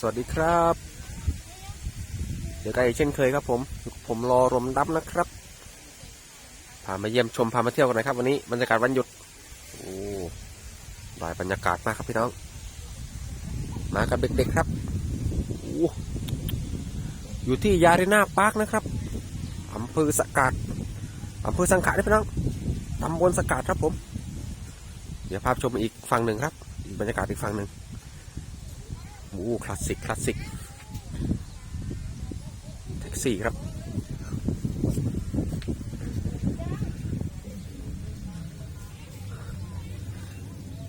สวัสดีครับ เดี๋ยวกันอีกเช่นเคยครับผม ผมรอรมดับนะครับ พามาเยี่ยมชมพามาเที่ยวกันนะครับ วันนี้บรรยากาศวันหยุด โอ้ได้บรรยากาศมากครับพี่น้อง มากับเด็กๆครับออยู่ที่ยาริน่าพาร์คนะครับอำเภอสกัดอำเภอสังขะนี่พี่น้องตำบลสกัดครับผม เดี๋ยวพาชมอีกฝั่งหนึ่งครับ บรรยากาศอีกฝั่งหนึ่ง โอ้คลาสสิกคลาสสิกแท็กซี่ครับ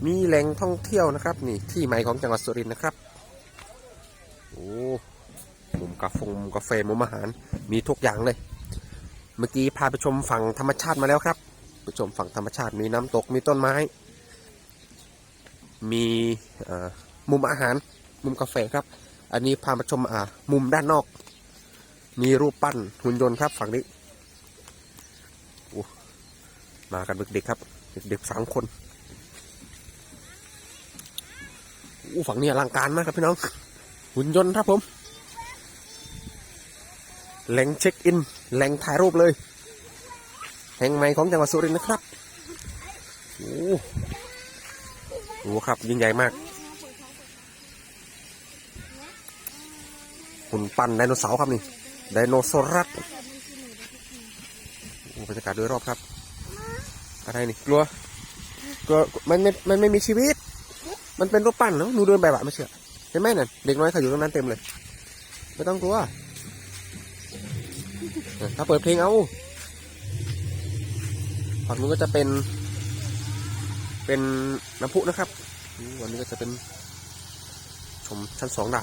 มีแหล่งท่องเที่ยวนะครับ นี่ที่ใหม่ของจังหวัดสุรินทร์นะครับโอ้มุมกาแฟมุมกาแฟมุมอาหารมีทุกอย่างเลย เมื่อกี้พาไปชมฝั่งธรรมชาติมาแล้วครับ ไปชมฝั่งธรรมชาติมีน้ำตกมีต้นไม้ มีมุมอาหาร มุมกาแฟครับ อันนี้พามาชมอ่า มุมด้านนอก มีรูปปั้นหุ่นยนต์ครับ ฝั่งนี้มากันเด็กๆครับ เด็กๆสามคนอ้ฝั่งนี้อลังการมากครับพี่น้อง หุ่นยนต์ครับผม แหล่งเช็คอิน แหล่งถ่ายรูปเลย แห่งใหม่ของจังหวัดสุรินทร์นะครับ โอ้โหครับ ยิ่งใหญ่มาก หุ่นปั้นไดโนเสาร์ครับนี่ไดโนเสารัสบรรยากาศโดยรอบครับ อะไรนี่กลัวกลัวมันไม่มันไม่มีชีวิต มันเป็นรูปปั้นเนาะหนูเดินแบบไม่เชื่อเห็นไหมนั่นเด็กน้อยเขาอยู่ตรงนั้นเต็มเลย ไม่ต้องกลัวถ้าเปิดเพลงเอาฝั่งนู้นก็จะเป็น เป็นน้ำพุนะครับ วันนี้ก็จะเป็นชมชั้นสองได้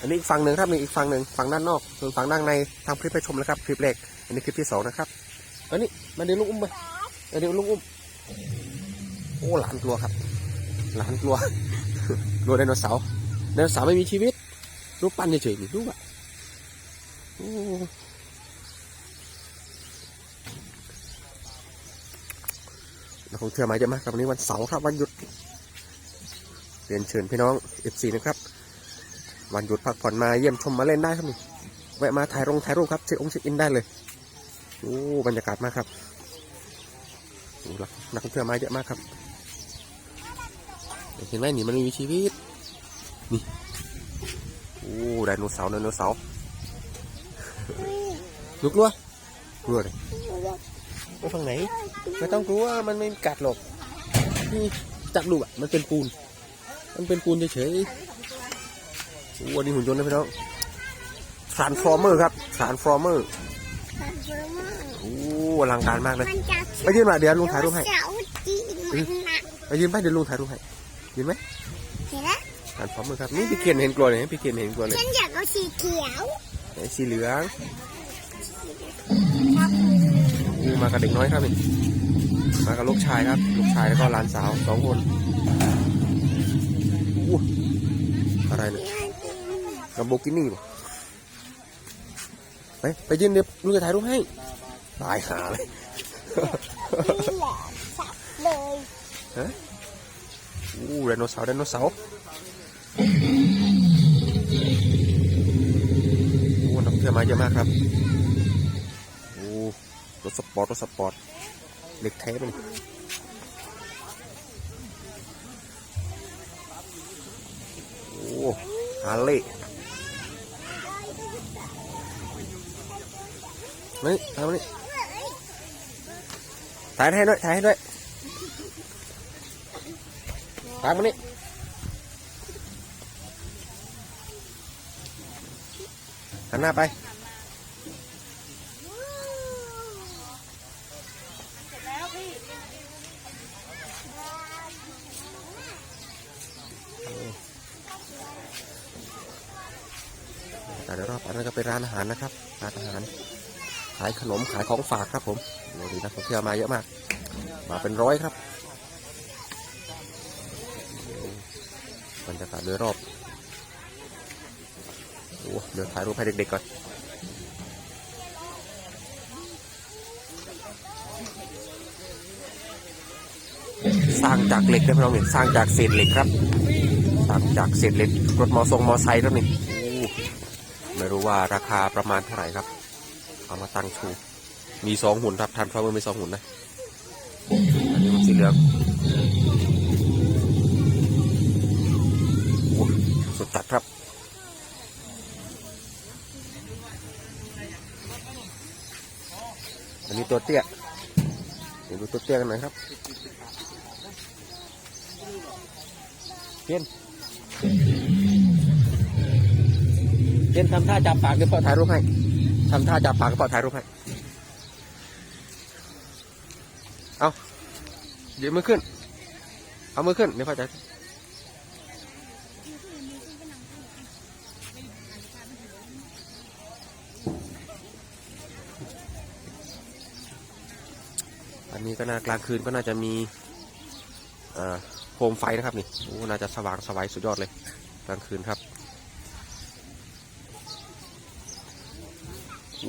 อันนี้อีกฝั่งหนึ่งครับนี่อีกฝั่งหนึ่งฝั่งด้านนอกส่วนฝั่งด้านในทำคลิปให้ชมนะครับคลิปแรกอันนี้คลิปที่สองนะครับอันนี้มาเดี๋ยวลุงอุ้มไปมเดี๋ยวลุงอุ้มโอ้หลานกลัวครับ หลานกลัวกลัวไดโนเสาร์ไดโนเสาร์ไม่มีชีวิตรูปปั้นเฉยๆรูปอะโอ้นักท่องเที่ยวมาเยอะมากครับวันนี้วันเสาร์ครับวันหยุดเรียนเชิญพี่น้อง F4 นะครับ วันหยุดพักผ่อนมาเยี่ยมชมมาเล่นได้ครับนี่แวะมาถ่ายรงถ่ายรูปครับเช็คองเช็คอินได้เลยโอ้บรรยากาศมากครับโอ้นักท่องเที่ยวมาเยอะมากครับ เห็นไหมนี่มันมีชีวิตนี่โอ้ไดโนเสาร์ไดโนเสาร์ลูกกลัวกลัวเลยไปฝั่งไหนไม่ต้องกลัวมันไม่กัดหรอกนี่จับดูอะมันเป็นปูน มันเป็นปูนเฉยๆ โอ้วันนี้หุ่นยนต์นะพี่น้องทรานฟอร์เมอร์ครับทรานฟอร์เมอร์โอ้อลังการมากเลยมันจะไปยืนมาเดี๋ยวลุงถ่ายรูปให้เสาจีนมันหนักไปยืนไปเดี๋ยวลุงถ่ายรูปให้ยืนไหมเห็นแล้วทรานฟอร์เมอร์ครับนี่พี่เกียนเห็นกลัวเลยพี่เกียนเห็นกลัวเลยฉันอยากเอาสีเขียวไหนสีเหลืองครับโอ้มากับเด็กน้อยครับนี่มากับลูกชายครับ ลูกชายแล้วก็หลานสาวสองคนโอ้อะไรเนี่ย กัมโบกินี่ป่ะไปไปยืนเดี๋ยวลุงจะถ่ายรูปให้ตายหาเลยนี่แหละสับเลยอู้ไดโนเสาร์ไดโนเสาร์โอ้นักเที่ยวมาเยอะมากครับโอ้รถสปอร์ตรถสปอร์ตเหล็กแท้เป็นโอ้ฮาร์เลย์ นี่ทำนี่ถ่ายให้ด้วยถ่ายให้ด้วยตามมานี่หันหน้าไปแต่เดี๋ยวรอบอันนั้นก็เป็นร้านอาหารนะครับ ร้านอาหาร ขายขนมขายของฝากครับผมโอ้ดีนักท่องเที่ยวมาเยอะมาก มาเป็นร้อยครับบรรยากาศโดยรอบโอ้เดี๋ยวถ่ายรูปให้เด็กๆก่อนสร้างจากเหล็กนะพี่น้องเห็นสร้างจากเศษเหล็กครับตามจากเศษเหล็กรถมอทรงมอไซค์ครับนี่ไม่รู้ว่าราคาประมาณเท่าไหร่ครับ เอามาตั้งชู มีสองหุ่นครับทันฟาร์มมีสองหุ่นนะอันนี้มันสีเหลืองโอ้สุดจัดครับอันนี้ตัวเตี้ยเดี๋ยวดูตัวเตี้ยกันหน่อยครับเพี้ยนเพี้ยนทำท่าจับปากเดี๋ยวพ่อถ่ายรูปให้ ทำท่าจับปากเดี๋ยวพ่อถ่ายรูปให้ เอาเดี๋ยวมือขึ้น เอามือขึ้นเดี๋ยวพ่อจะอันนี้ก็น่ากลางคืนก็น่าจะมีโคมไฟนะครับนี่ โอ้ น่าจะสว่างสวัยสุดยอดเลย กลางคืนครับ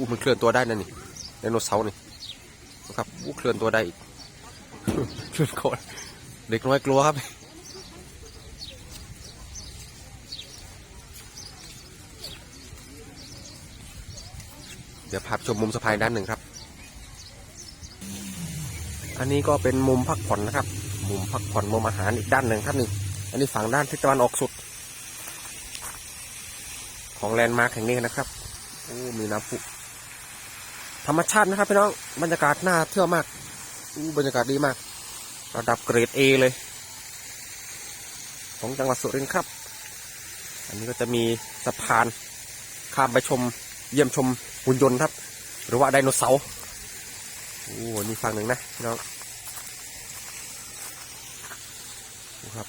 อู้มันเคลื่อนตัวได้นั่นนี่ไดโนเสาร์นี่นะครับอู้เคลื่อนตัวได้อีกเคลื่อนก่อนเด็กน้อยกลัวครับเดี๋ยวพาชมมุมสะพายด้านหนึ่งครับ อันนี้ก็เป็นมุมพักผ่อนนะครับ มุมพักผ่อนมุมอาหารอีกด้านหนึ่งครับนี่ อันนี้ฝั่งด้านทิศตะวันออกสุด ของแลนด์มาร์คแห่งนี้นะครับ โอ้ มีน้ำพุ ธรรมชาตินะครับพี่น้องบรรยากาศน่าเที่ยวมากอู้บรรยากาศดีมาก ระดับเกรด A เลย ของจังหวัดสุรินทร์ครับ อันนี้ก็จะมีสะพานข้ามไปชม เยี่ยมชมหุ่นยนต์ครับ หรือว่าไดโนเสาร์โอ้นี่ฝั่งหนึ่งนะพี่น้องครับ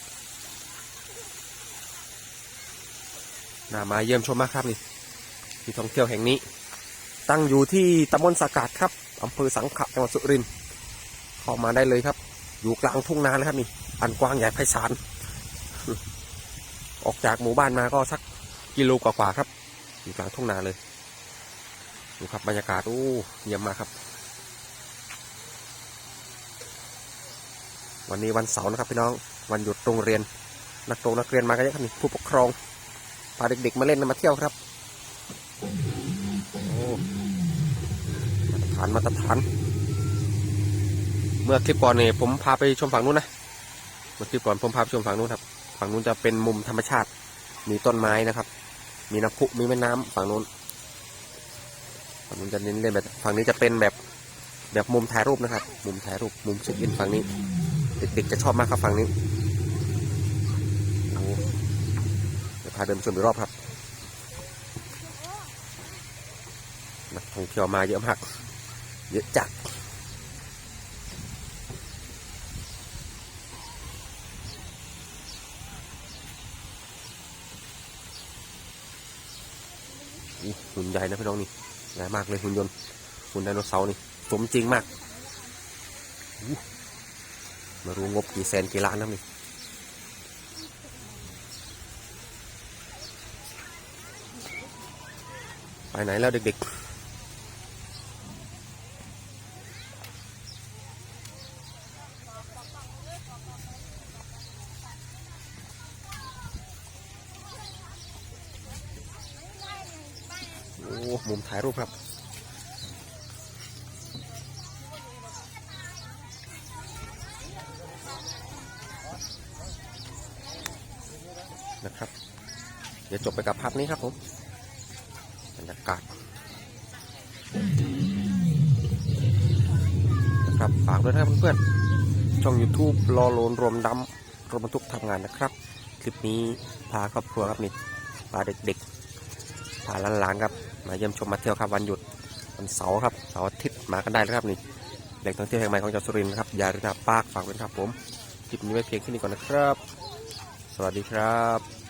น่ามาเยี่ยมชมมากครับนี่ที่ท่องเที่ยวแห่งนี้ ตั้งอยู่ที่ตำบลสากาดครับอำเภอสังขะจังหวัดสุรินทร์เข้ามาได้เลยครับ อยู่กลางทุ่งนาเลยครับนี่อันกว้างใหญ่ไพศาลออกจากหมู่บ้านมาก็สักกิโลกว่าๆครับ อยู่กลางทุ่งนาเลยดูครับบรรยากาศโอ้เยี่ยมมากครับ วันนี้วันเสาร์นะครับพี่น้องวันหยุดโรงเรียน นักโรงนักเรียนมากันเยอะครับนี่ผู้ปกครองพาเด็กๆมาเล่นมาเที่ยวครับโอ้มาตรฐานมาตรฐาน เมื่อคลิปก่อนเนี่ยผมพาไปชมฝั่งนู้นนะเมื่อคลิปก่อนผมพาไปชมฝั่งนู้นครับฝั่งนู้นจะเป็นมุมธรรมชาติ มีต้นไม้นะครับ มีน้ำพุมีแม่น้ำฝั่งนู้นฝั่งนู้นจะเน้นเล่นแบบฝั่งนี้จะเป็นแบบแบบมุมถ่ายรูปนะครับ มุมถ่ายรูปมุมเช็คอินฝั่งนี้เด็กๆจะชอบมากครับฝั่งนี้เดี๋ยวพาเดินชมอีกรอบครับนักท่องเที่ยวมาเยอะมาก เยอะจัดหุ่นใหญ่นะพี่น้องนี่ใหญ่มากเลยหุ่นยนต์หุ่นไดโนเสาร์นี่สมจริงมากมารู้งบกี่แสนกี่ล้านนะนี่ไปไหนแล้วเด็กๆ โอ้ มุมถ่ายรูปครับ นะครับ เดี๋ยวจบไปกับภาพนี้ครับผมบรรยากาศนะครับฝากด้วยนะครับเพื่อนๆช่อง YouTube รอโลนรวมดำรวมบรรทุกทำงานนะครับ คลิปนี้พาครอบครัวครับนี่พาเด็กๆพาหลานๆครับ มาเยี่ยมชมมาเที่ยวครับวันหยุดวันเสาร์ครับเสาร์อาทิตย์มากันได้เลยครับนี่แหล่งท่องเที่ยวแห่งใหม่ของจังหวัดสุรินทร์ครับยารินาปากฝากด้วยครับผมคลิปนี้ไว้เพียงแค่นี้ก่อนนะครับ สวัสดีครับ